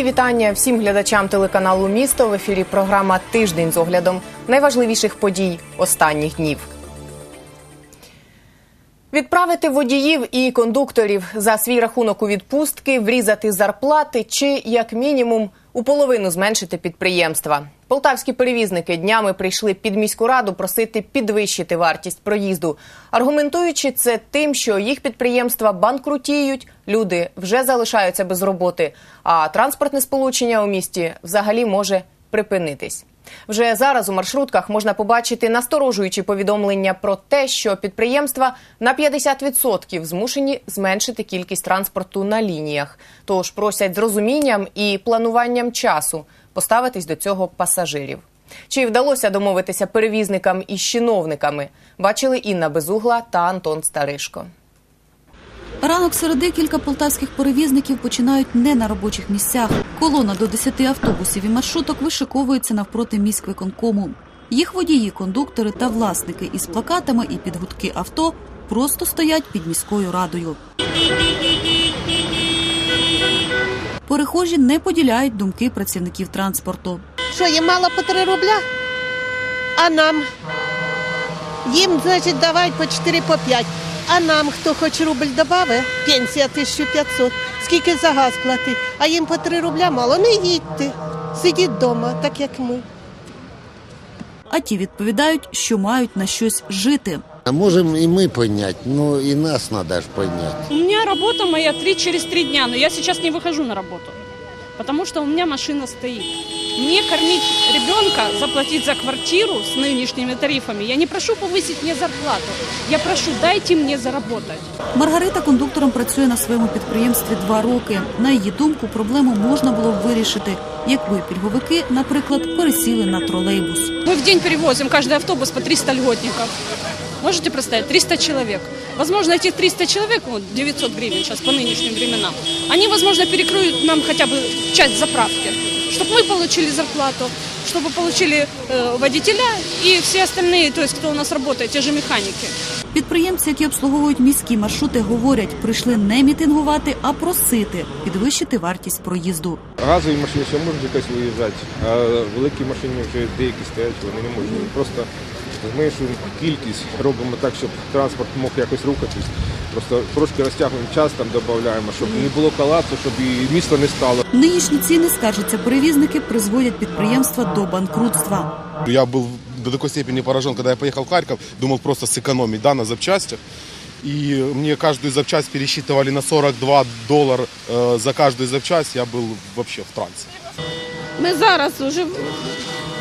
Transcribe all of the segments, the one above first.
Мої вітання всім глядачам телеканалу Місто в ефірі. Програма Тиждень з оглядом найважливіших подій останніх днів. Відправити водіїв і кондукторів за свій рахунок у відпустки, врізати зарплати чи, як мінімум, у половину зменшити підприємства. Полтавські перевізники днями прийшли під міську раду просити підвищити вартість проїзду, аргументуючи це тим, що їх підприємства банкрутіють, люди вже залишаються без роботи, а транспортне сполучення у місті взагалі може припинитись. Вже зараз у маршрутках можна побачити насторожуючі повідомлення про те, що підприємства на 50% змушені зменшити кількість транспорту на лініях. Тож просять з розумінням і плануванням часу поставитись до цього пасажирів. Чи вдалося домовитися перевізникам із чиновниками? Бачили Інна Безугла та Антон Старишко. Ранок середи кілька полтавських перевізників починають не на робочих місцях. Колона до 10 автобусів і маршруток вишиковується навпроти міськвиконкому. Їх водії, кондуктори та власники із плакатами і підгудки авто просто стоять під міською радою. Перехожі не поділяють думки працівників транспорту. Що, їм мало по 3 рубля? А нам? Їм, значить, давай по 4 по 5. А нам, хто хоч рубль добавить, пенсія 1500. Скільки за газ платить? А їм по 3 рубля мало. Не їдьте. Сидіть вдома, так як ми. А ті відповідають, що мають на щось жити. А можем и мы понять, но и нас надо ж понять. У меня работа моя три через три дня, но я сейчас не выхожу на работу, потому что у меня машина стоит Мне кормить ребенка, заплатить за квартиру с нынешними тарифами, я не прошу повысить мне зарплату, я прошу дайте мне заработать. Маргарита кондуктором працює на своєму підприємстві два роки. На її думку, проблему можна було б вирішити, якби пільговики, наприклад, пересіли на тролейбус. Мы в день перевозим каждый автобус по 300 льготников. Можете представить? 300 человек. Возможно, этих 300 человек, вот 900 гривен сейчас по нынешним временам, они, возможно, перекроют нам хотя бы часть заправки, чтобы мы получили зарплату, чтобы получили э, водителя и все остальные, то есть кто у нас работает, те же механики. Підприємці, які обслуговують міські маршрути, говорять, прийшли не мітингувати, а просити підвищити вартість проїзду. Газові машини ще можуть якось виїжджати, а великі машини вже деякі стоять, вони не можуть. Просто зменшуємо кількість, робимо так, щоб транспорт мог якось рухатись. Просто трошки розтягуємо час, там додаємо, щоб не було колапсу, щоб і місто не стало. Нинішні ціни, скаржаться перевізники, призводять підприємства до банкрутства. Я был до такой степени поражен, когда я поехал в Харьков, думал просто сэкономить да, на запчастях. И мне каждую запчасть пересчитывали на 42 доллара э, за каждую запчасть. Я был вообще в трансе. Ми зараз вже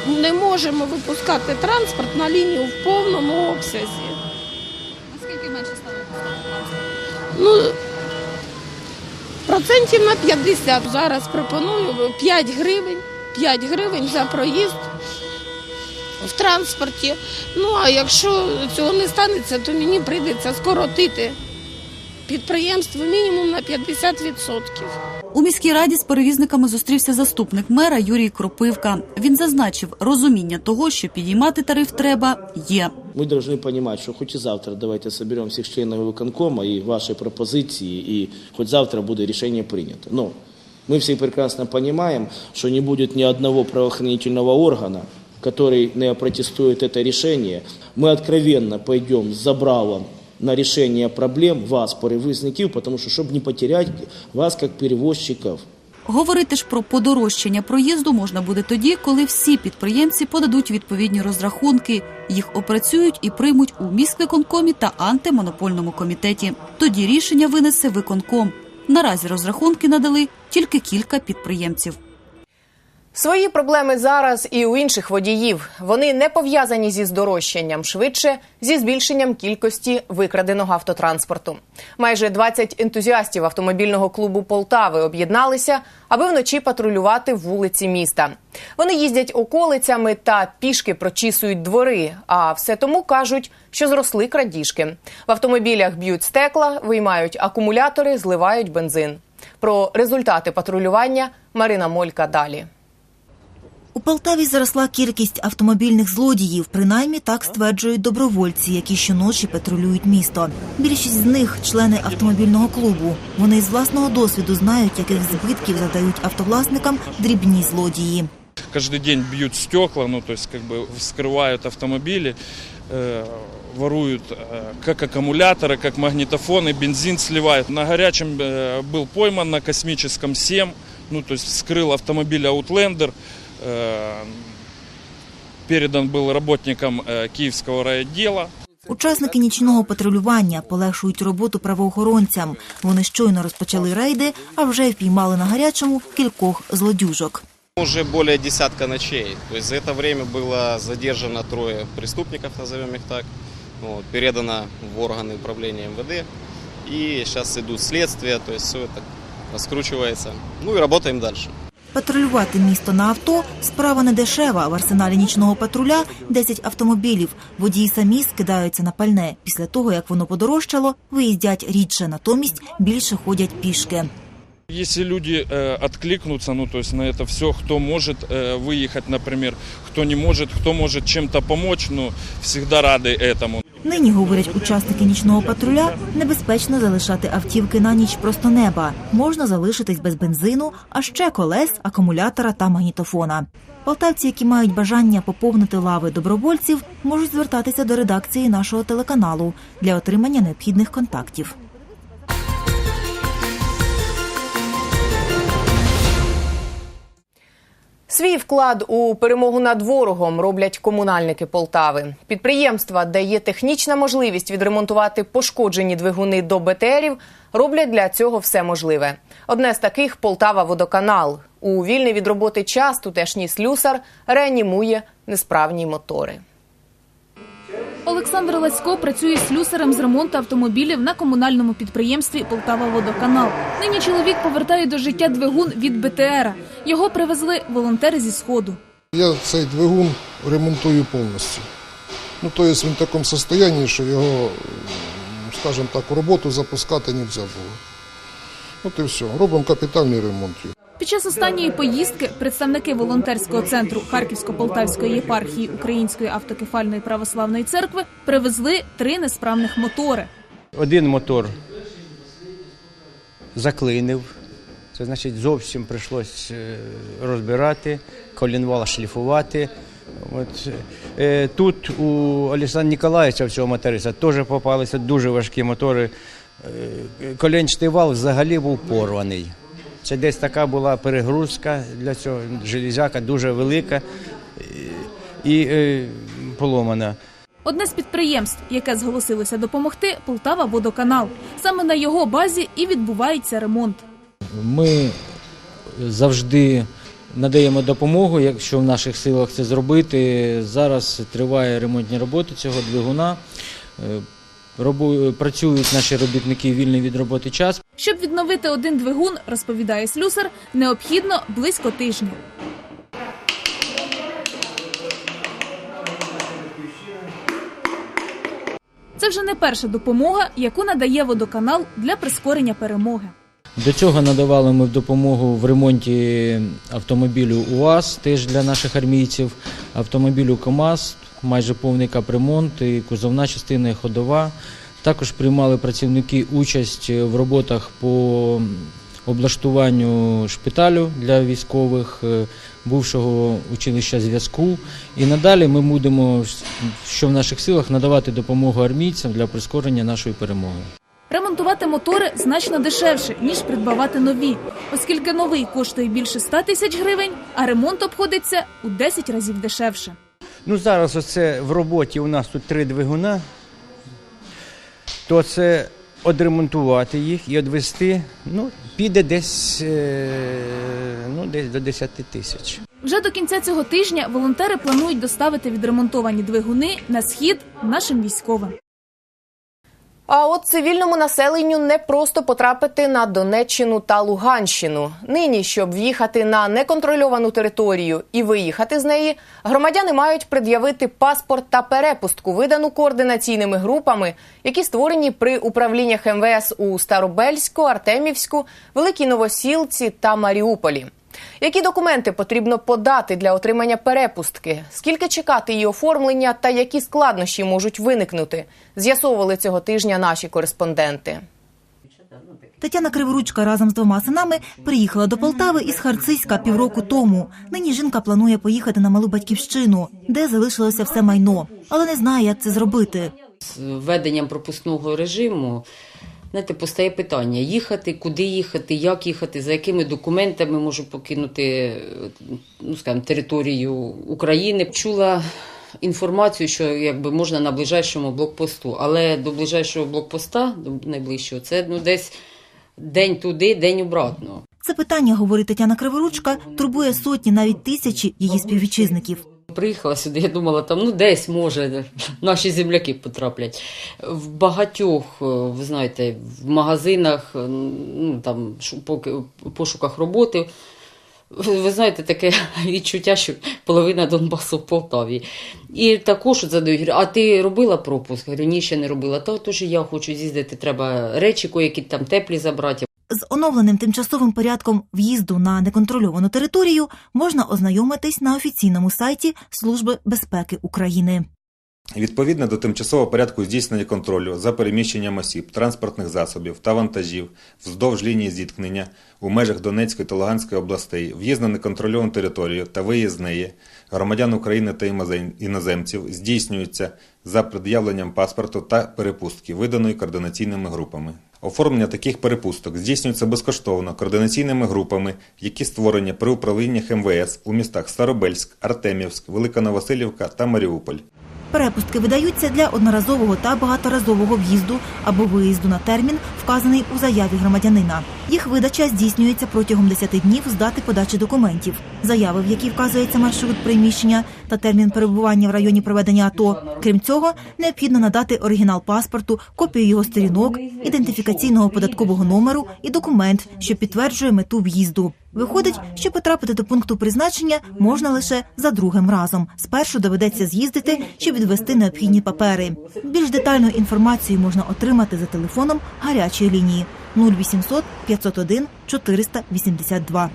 не можемо випускати транспорт на лінію в повному обсязі. Наскільки менше стало? Ну, процентів на 50. Зараз пропоную 5 гривень, 5 гривень за проїзд в транспорті. Ну, а якщо цього не станеться, то мені прийдеться скоротити підприємство мінімум на 50%. У міській раді з перевізниками зустрівся заступник мера Юрій Кропивка. Він зазначив, розуміння того, що підіймати тариф треба, є. Мы должны понимать, что хоть и завтра давайте соберем всех членов выконкома и ваши пропозиции, и хоть завтра будет решение принято. Но мы все прекрасно понимаем, что не будет ни одного правоохранительного органа, который не опротестует это решение. Мы откровенно пойдем с забралом на решение проблем вас, перевозників, потому что, чтобы не потерять вас как перевозчиков. Говорити ж про подорожчання проїзду можна буде тоді, коли всі підприємці подадуть відповідні розрахунки, їх опрацюють і приймуть у міськвиконкомі та антимонопольному комітеті. Тоді рішення винесе виконком. Наразі розрахунки надали тільки кілька підприємців. Свої проблеми зараз і у інших водіїв. Вони не пов'язані зі здорожчанням, швидше зі збільшенням кількості викраденого автотранспорту. Майже 20 ентузіастів автомобільного клубу Полтави об'єдналися, аби вночі патрулювати вулиці міста. Вони їздять околицями та пішки прочісують двори. А все тому кажуть, що зросли крадіжки. В автомобілях б'ють стекла, виймають акумулятори, зливають бензин. Про результати патрулювання Марина Молька далі. У У Полтаві зросла кількість автомобільних злодіїв. Принаймні так стверджують добровольці, які щоночі патрулюють місто. Більшість з них члени автомобільного клубу. Вони з власного досвіду знають, яких збитків задають автовласникам дрібні злодії. каждый день бьют стекла, ну то есть как бы вскрывают автомобили, э, воруют э, как аккумуляторы, как магнитофоны, бензин сливают. На горячем э, был пойман на космическом 7, ну то есть вскрыл автомобиль Outlander, э, передан был работникам э, Киевского райотдела. Учасники нічного патрулювання полегшують роботу правоохоронцям. Вони щойно розпочали рейди, а вже впіймали на гарячому кількох злодюжок. Уже более десятка ночей. То есть за это время было задержано трое преступников, назовем их так, вот, передано в органы управления МВД. И сейчас идут следствия, то есть все это раскручивается. Ну и работаем дальше. Патрулювати місто на авто справа не дешева. В арсеналі нічного патруля 10 автомобілів. Водії самі скидаються на пальне. Після того, як воно подорожчало, виїздять рідше, натомість більше ходять пішки. Если люди э, откликнутся, ну то есть на это все, кто может э, выехать, например, кто не может, кто может чем-то помочь, ну всегда рады этому. Нині, говорять учасники нічного патруля, небезпечно залишати автівки на ніч просто неба. Можна залишитись без бензину, а ще колес, акумулятора та магнітофона. Полтавці, які мають бажання поповнити лави добровольців, можуть звертатися до редакції нашого телеканалу для отримання необхідних контактів. Свій вклад у перемогу над ворогом роблять комунальники Полтави. Підприємства, де є технічна можливість відремонтувати пошкоджені двигуни до БТРів, роблять для цього все можливе. Одне з таких Полтава Водоканал. У вільний від роботи час тутешній слюсар реанімує несправні мотори. Олександр Ласько працює слюсарем з ремонту автомобілів на комунальному підприємстві Полтава Водоканал. Нині чоловік повертає до життя двигун від БТРа. Його привезли волонтери зі сходу. Я цей двигун ремонтую повністю. Ну, тобто він в такому стані, що його, скажімо так, роботу запускати не можна було. От і все. Робимо капітальний ремонт. Під час останньої поїздки представники волонтерського центру Харківсько-Полтавської єпархії Української автокефальної православної церкви привезли три несправних мотори. Один мотор заклинив. Це значить зовсім прийшлось е, розбирати, колінвал шліфувати. От. е, Тут у Олександра Ніколаєвича, в цього моториста, теж попалися дуже важкі мотори. Е, Коленчатий вал взагалі був порваний. Це десь така була перегрузка для цього. Железяка дуже велика е, і е, поломана. Одне з підприємств, яке зголосилося допомогти, Полтава Водоканал. Саме на його базі і відбувається ремонт. Ми завжди надаємо допомогу, якщо в наших силах це зробити. Зараз триває ремонтні роботи цього двигуна. Робу- Працюють наші робітники вільний від роботи час. Щоб відновити один двигун, розповідає слюсар, необхідно близько тижня. Це вже не перша допомога, яку надає водоканал для прискорення перемоги. До цього надавали ми допомогу в ремонті автомобілю УАЗ, теж для наших армійців, автомобілю КАМАЗ, майже повний капремонт, і кузовна частина і ходова. Також приймали працівники участь в роботах по облаштуванню шпиталю для військових, е, бувшого училища зв'язку. І надалі ми будемо, що в наших силах, надавати допомогу армійцям для прискорення нашої перемоги. Ремонтувати мотори значно дешевше, ніж придбавати нові, оскільки новий коштує більше 100 тисяч гривень, а ремонт обходиться у 10 разів дешевше. Ну зараз оце в роботі у нас тут три двигуна, то це одремонтувати їх і відвести, ну, піде десь, е, ну, десь до 10 тисяч. Вже до кінця цього тижня волонтери планують доставити відремонтовані двигуни на схід нашим військовим. А от цивільному населенню не просто потрапити на Донеччину та Луганщину. Нині, щоб в'їхати на неконтрольовану територію і виїхати з неї, громадяни мають пред'явити паспорт та перепустку, видану координаційними групами, які створені при управліннях МВС у Старобельську, Артемівську, Великій Новосілці та Маріуполі. Які документи потрібно подати для отримання перепустки? Скільки чекати її оформлення та які складнощі можуть виникнути? З'ясовували цього тижня наші кореспонденти. Тетяна Криворучка разом з двома синами приїхала до Полтави із Харциська півроку тому. Нині жінка планує поїхати на малу батьківщину, де залишилося все майно, але не знає, як це зробити. з введенням пропускного режиму. Знаєте, постає питання: їхати, куди їхати, як їхати, за якими документами можу покинути ну, скажімо, територію України. Чула інформацію, що якби можна на ближайшому блокпосту, але до ближайшого блокпоста, до найближчого, це ну десь день туди, день обратно. Це питання, говорить Тетяна Криворучка, турбує сотні, навіть тисячі її співвітчизників. Приїхала сюди, я думала, там ну десь може наші земляки потраплять. В багатьох, е, ви знаєте, в магазинах, е, ну там пошуках роботи. Ви знаєте, таке відчуття, що половина Донбасу в Полтаві. І також задають, а ти робила пропуск? Говорю, ні, ще не робила. Та тож і я хочу з'їздити, треба речі які там теплі забрати. З оновленим тимчасовим порядком в'їзду на неконтрольовану територію можна ознайомитись на офіційному сайті Служби безпеки України. Відповідно до тимчасового порядку здійснення контролю за переміщенням осіб, транспортних засобів та вантажів вздовж лінії зіткнення у межах Донецької та Луганської областей, в'їзд на неконтрольовану територію та виїзд з неї громадян України та іноземців здійснюється за пред'явленням паспорту та перепустки, виданої координаційними групами. Оформлення таких перепусток здійснюється безкоштовно координаційними групами, які створені при управліннях МВС у містах Старобельськ, Артемівськ, Велика Новосилівка та Маріуполь. Перепустки видаються для одноразового та багаторазового в'їзду або виїзду на термін, вказаний у заяві громадянина. Їх видача здійснюється протягом 10 днів з дати подачі документів. Заяви, в якій вказується маршрут приміщення та термін перебування в районі проведення АТО. Крім цього, необхідно надати оригінал паспорту, копію його сторінок, ідентифікаційного податкового номеру і документ, що підтверджує мету в'їзду. Виходить, що потрапити до пункту призначення можна лише за другим разом. Спершу доведеться з'їздити, щоб відвести необхідні папери. Більш детальну інформацію можна отримати за телефоном гарячої лінії 0800 501 482.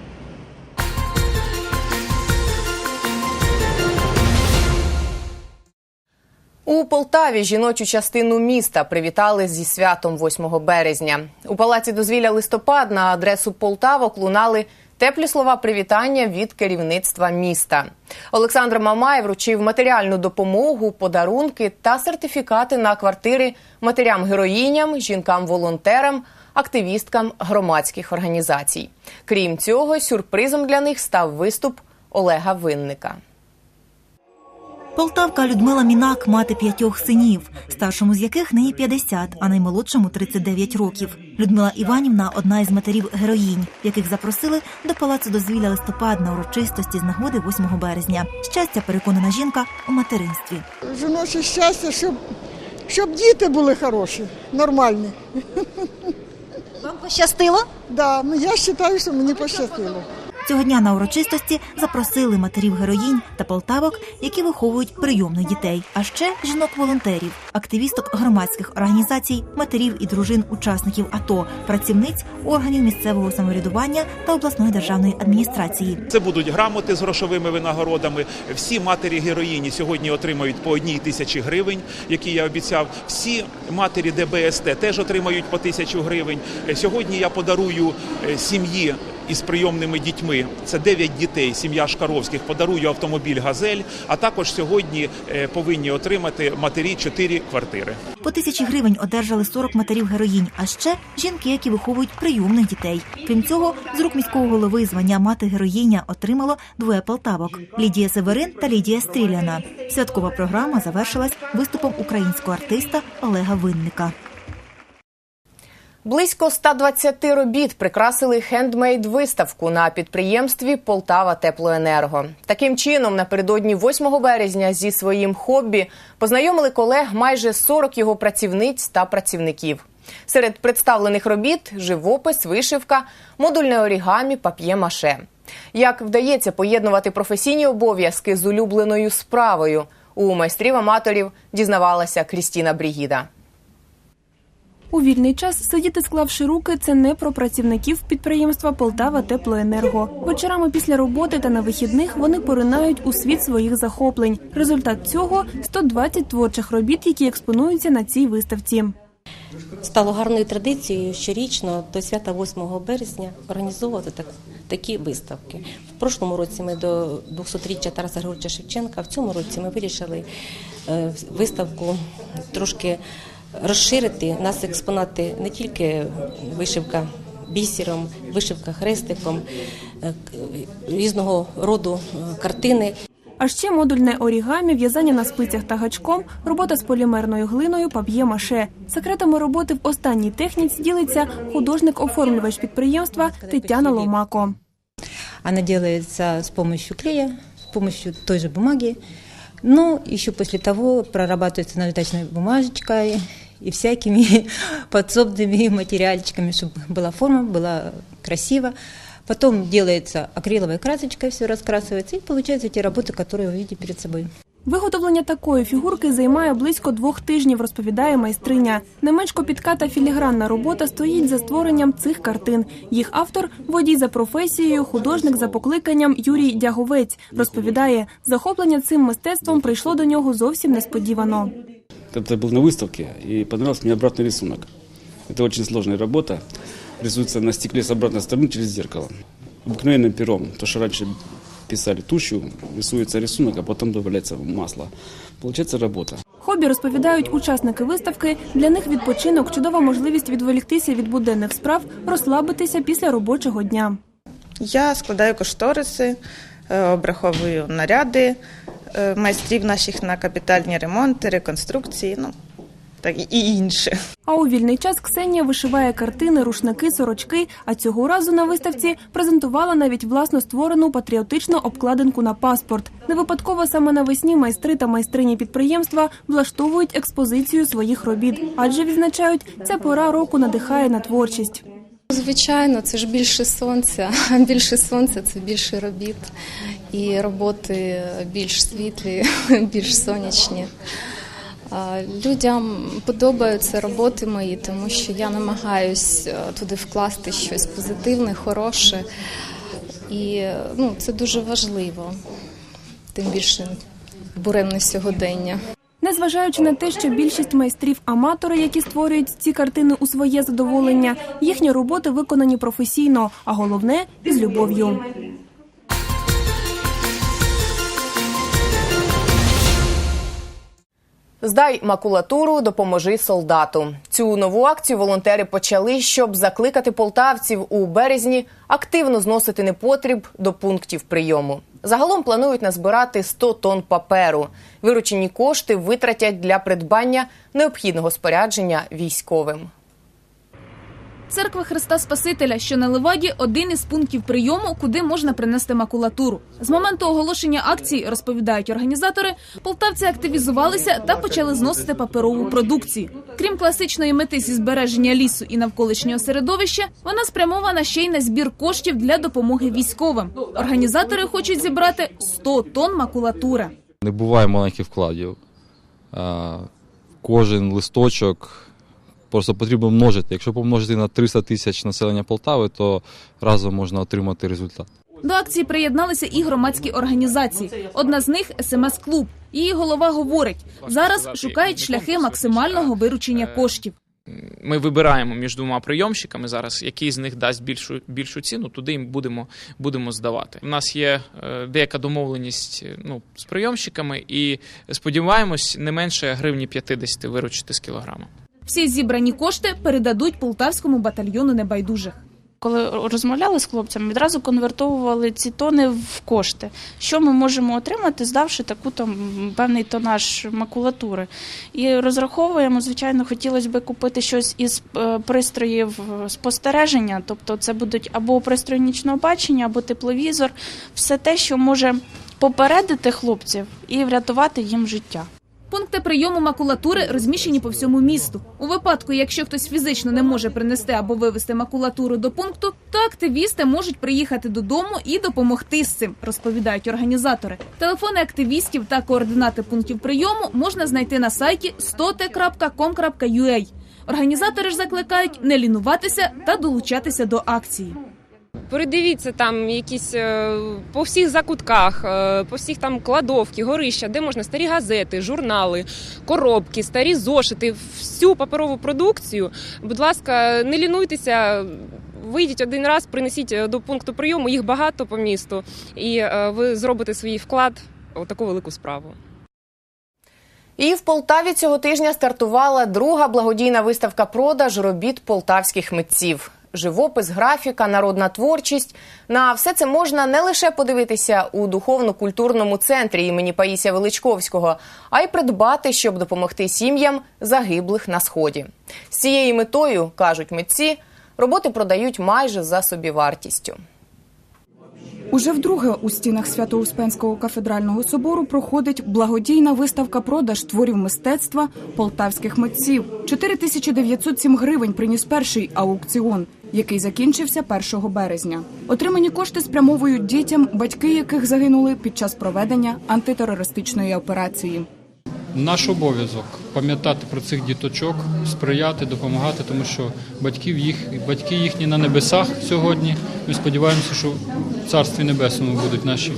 У Полтаві жіночу частину міста привітали зі святом 8 березня. У палаці дозвілля листопад на адресу Полтавок лунали теплі слова привітання від керівництва міста. Олександр Мамай вручив матеріальну допомогу, подарунки та сертифікати на квартири матерям-героїням, жінкам-волонтерам, активісткам громадських організацій. Крім цього, сюрпризом для них став виступ Олега Винника. Полтавка Людмила Мінак, мати п'ятьох синів, старшому з яких нині 50, а наймолодшому 39 років. Людмила Іванівна одна із матерів героїнь, яких запросили до палацу дозвілля листопад на урочистості з нагоди 8 березня. Щастя, переконана жінка у материнстві. Жіноче щастя, щоб, щоб діти були хороші, нормальні. Вам пощастило? Да, ну я вважаю, що мені пощастило. Цього дня на урочистості запросили матерів героїнь та полтавок, які виховують прийомних дітей, а ще жінок-волонтерів, активісток громадських організацій, матерів і дружин учасників АТО, працівниць органів місцевого самоврядування та обласної державної адміністрації. Це будуть грамоти з грошовими винагородами. Всі матері героїні сьогодні отримають по одній тисячі гривень, які я обіцяв. Всі матері ДБСТ теж отримають по тисячу гривень. Сьогодні я подарую е, сім'ї. Із прийомними дітьми це 9 дітей. Сім'я Шкаровських подарую автомобіль Газель. А також сьогодні е, повинні отримати матері 4 квартири. По тисячі гривень одержали 40 матерів героїнь, а ще жінки, які виховують прийомних дітей. Крім цього, з рук міського голови звання мати героїня отримало двоє полтавок Лідія Северин та Лідія Стріляна. Святкова програма завершилась виступом українського артиста Олега Винника. Близько 120 робіт прикрасили хендмейд-виставку на підприємстві Полтава Теплоенерго. Таким чином, напередодні 8 березня зі своїм хобі познайомили колег майже 40 його працівниць та працівників. Серед представлених робіт живопис, вишивка, модульне орігамі, пап'є-маше. Як вдається поєднувати професійні обов'язки з улюбленою справою, у майстрів-аматорів дізнавалася Крістіна Брігіда. У вільний час сидіти, склавши руки, це не про працівників підприємства Полтава Теплоенерго. Вечорами після роботи та на вихідних вони поринають у світ своїх захоплень. Результат цього 120 творчих робіт, які експонуються на цій виставці. Стало гарною традицією щорічно до свята 8 березня організовувати так, такі виставки. В прошлому році ми до 200-річчя Тараса Григоровича Шевченка, в цьому році ми вирішили е, виставку трошки розширити. У нас експонати не тільки вишивка бісером, вишивка хрестиком, е, к- різного роду е, картини. А ще модульне орігамі, в'язання на спицях та гачком, робота з полімерною глиною, пап'є-маше. Секретами роботи в останній техніці ділиться художник-оформлювач підприємства Тетяна Ломако. Она делается с помощью клея, с помощью той же бумаги. Ну, еще после того прорабатывается наждачной бумажечкой и всякими подсобными материальчиками, чтобы была форма, была красиво. Потом делается акриловой красочкой, все раскрасывается, и получаются эти работы, которые вы видите перед собой. Виготовлення такої фігурки займає близько двох тижнів, розповідає майстриня. Не менш копітка та філігранна робота стоїть за створенням цих картин. Їх автор водій за професією, художник за покликанням Юрій Дяговець. Розповідає, захоплення цим мистецтвом прийшло до нього зовсім несподівано. Это был на выставке, и понравился мне обратный рисунок. Это очень сложная работа. Рисуется на стекле с обратной стороны через зеркало. Обыкновенным пером. То, что раньше писали тушью, рисуется рисунок, а потом добавляется масло. Получается работа. Хобі розповідають учасники виставки. Для них відпочинок чудова можливість відволіктися від буденних справ, розслабитися після робочого дня. Я складаю кошториси, е, обраховую наряди е, майстрів наших на капітальні ремонти, реконструкції, ну так і інше. А у вільний час Ксенія вишиває картини, рушники, сорочки. А цього разу на виставці презентувала навіть власно створену патріотичну обкладинку на паспорт. Не випадково саме навесні майстри та майстрині підприємства влаштовують експозицію своїх робіт, адже відзначають, ця пора року надихає на творчість. Звичайно, це ж більше сонця. Більше сонця це більше робіт. І роботи більш світлі, більш сонячні. Людям подобаються роботи мої, тому що я намагаюсь е, туди вкласти щось позитивне, хороше. І ну, це дуже важливо, тим більше буремне сьогодення. Незважаючи на те, що більшість майстрів аматори, які створюють ці картини у своє задоволення, їхні роботи виконані професійно, а головне із любов'ю. Здай макулатуру, допоможи солдату. Цю нову акцію волонтери почали, щоб закликати полтавців у березні активно зносити непотріб до пунктів прийому. Загалом планують назбирати 100 тонн паперу. Виручені кошти витратять для придбання необхідного спорядження військовим. Церква Христа Спасителя, що на Леваді, один із пунктів прийому, куди можна принести макулатуру. З моменту оголошення акції, розповідають організатори, полтавці активізувалися та почали зносити паперову продукцію. Крім класичної мети зі збереження лісу і навколишнього середовища, вона спрямована ще й на збір коштів для допомоги військовим. Організатори хочуть зібрати 100 тонн макулатури. Не буває маленьких вкладів. Кожен листочок просто потрібно множити. Якщо помножити на 300 тисяч населення Полтави, то разом можна отримати результат. До акції приєдналися і громадські організації. Одна з них СМС Клуб. Її голова говорить: зараз шукають шляхи максимального виручення коштів. Ми вибираємо між двома прийомщиками зараз, який з них дасть більшу більшу ціну, туди їм будемо будемо здавати. У нас є е, деяка домовленість е, ну, з прийомщиками, і сподіваємось, не менше гривні 50 виручити з кілограма. Всі зібрані кошти передадуть полтавському батальйону небайдужих. Коли розмовляли з хлопцями, відразу конвертовували ці тони в кошти. Що ми можемо отримати, здавши таку там певний тонаж макулатури. І розраховуємо, звичайно, хотілося б купити щось із е, пристроїв спостереження, тобто це будуть або пристрої нічного бачення, або тепловізор, все те, що може попередити хлопців і врятувати їм життя. Пункти прийому макулатури розміщені по всьому місту. У випадку, якщо хтось фізично не може принести або вивезти макулатуру до пункту, то активісти можуть приїхати додому і допомогти з цим, розповідають організатори. Телефони активістів та координати пунктів прийому можна знайти на сайті 100t.com.ua. Організатори ж закликають не лінуватися та долучатися до акції. Передивіться там якісь е, по всіх закутках, е, по всіх там кладовки, горища, де можна старі газети, журнали, коробки, старі зошити, всю паперову продукцію. Будь ласка, не лінуйтеся. Вийдіть один раз, принесіть е, до пункту прийому. Їх багато по місту, і ви зробите свій вклад у таку велику справу. І в Полтаві цього тижня стартувала друга благодійна виставка продаж робіт полтавських митців. Живопис, графіка, народна творчість. На все це можна не лише подивитися у духовно-культурному центрі імені Паїсія Величковського, а й придбати, щоб допомогти сім'ям загиблих на сході. З цією метою кажуть митці, роботи продають майже за собівартістю. Уже вдруге у стінах Свято-Успенського кафедрального собору проходить благодійна виставка продаж творів мистецтва полтавських митців. 4907 гривень приніс перший аукціон, який закінчився 1 березня. Отримані кошти спрямовують дітям, батьки яких загинули під час проведення антитерористичної операції. Наш обов'язок пам'ятати про цих діточок, сприяти, допомагати, тому що батьків їх батьки їхні на небесах сьогодні. Ми сподіваємося, що в царстві небесному будуть наші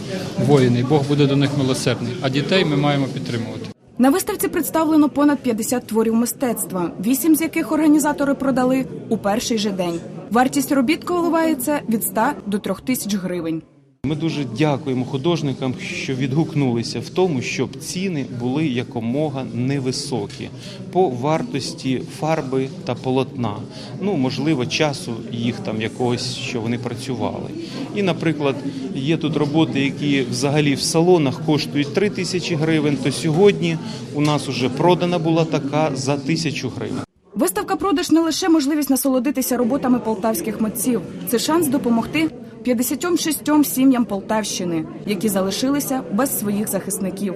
воїни, і Бог буде до них милосердний. А дітей ми маємо підтримувати. На виставці представлено понад 50 творів мистецтва, вісім з яких організатори продали у перший же день. Вартість робіт коливається від 100 до 3 тисяч гривень. Ми дуже дякуємо художникам, що відгукнулися в тому, щоб ціни були якомога невисокі по вартості фарби та полотна. Ну можливо, часу їх там якогось, що вони працювали. І, наприклад, є тут роботи, які взагалі в салонах коштують 3 тисячі гривень. То сьогодні у нас вже продана була така за тисячу гривень. Виставка продаж не лише можливість насолодитися роботами полтавських митців, це шанс допомогти 56 сім'ям Полтавщини, які залишилися без своїх захисників.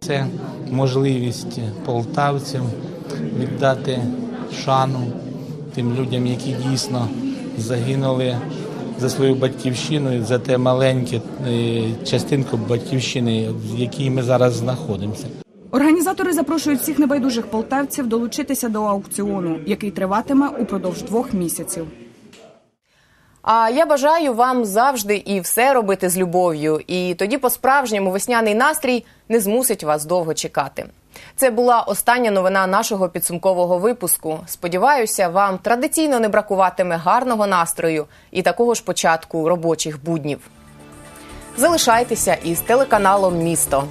Це можливість полтавцям віддати шану тим людям, які дійсно загинули за свою батьківщину, за те маленьке е, частинку батьківщини, в якій ми зараз знаходимося. Організатори запрошують всіх небайдужих полтавців долучитися до аукціону, який триватиме упродовж двох місяців. А я бажаю вам завжди і все робити з любов'ю. І тоді по-справжньому весняний настрій не змусить вас довго чекати. Це була остання новина нашого підсумкового випуску. Сподіваюся, вам традиційно не бракуватиме гарного настрою і такого ж початку робочих буднів. Залишайтеся із телеканалом Місто.